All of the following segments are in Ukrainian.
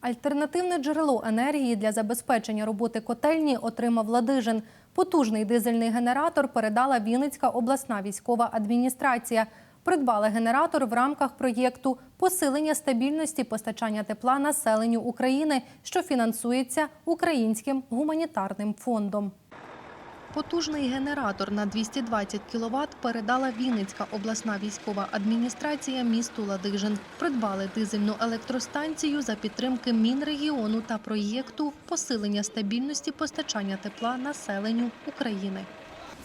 Альтернативне джерело енергії для забезпечення роботи котельні отримав Ладижин. Потужний дизельний генератор передала Вінницька обласна військова адміністрація. Придбали генератор в рамках проєкту посилення стабільності постачання тепла населенню України, що фінансується Українським гуманітарним фондом. Потужний генератор на 220 кВт передала Вінницька обласна військова адміністрація місту Ладижин. Придбали дизельну електростанцію за підтримки Мінрегіону та проєкту посилення стабільності постачання тепла населенню України.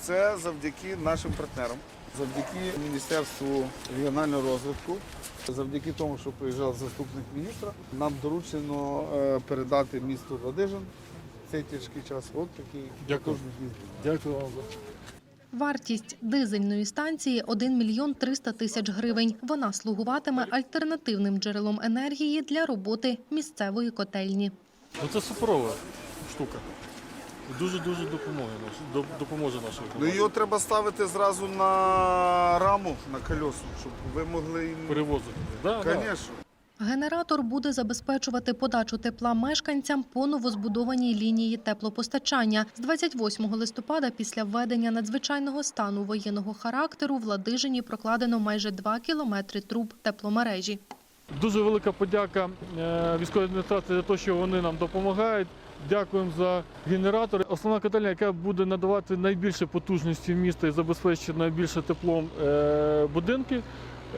Це завдяки нашим партнерам, завдяки Міністерству регіонального розвитку, завдяки тому, що приїжджав заступник міністра, нам доручено е, передати місту Ладижин цей тяжкий час. От такий Дякую. Дякую вам за. Вартість дизельної станції 1 мільйон 300 тисяч гривень. Вона слугуватиме альтернативним джерелом енергії для роботи місцевої котельні. Ну це суперова штука. Дуже дуже допоможе допоможе нашій Ну його треба ставити зразу на раму, на колесо, щоб ви могли їм. перевозити. Да, да. Генератор буде забезпечувати подачу тепла мешканцям по новозбудованій лінії теплопостачання. З 28 листопада після введення надзвичайного стану воєнного характеру в Ладижині прокладено майже 2 кілометри труб тепломережі. Дуже велика подяка е, військовій адміністрації за те, що вони нам допомагають. Дякуємо за генератори. Основна котельня, яка буде надавати найбільше потужності в міста і забезпечити найбільше теплом е, будинки.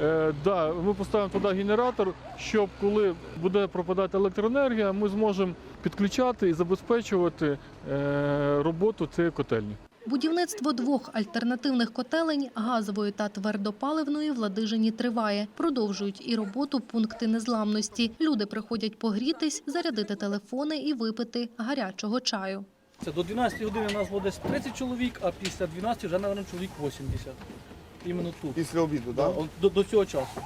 Е, да, ми поставимо туди генератор, щоб коли буде пропадати електроенергія, ми зможемо підключати і забезпечувати е, роботу цієї котельні. Будівництво двох альтернативних котелень газової та твердопаливної в Ладижині триває. Продовжують і роботу пункти незламності. Люди приходять погрітись, зарядити телефони і випити гарячого чаю. Це до 12 години у нас буде десь 30 чоловік, а після 12 вже, мабуть, чоловік 80. Іменно тут. Після обіду, так? Да? До, до цього часу.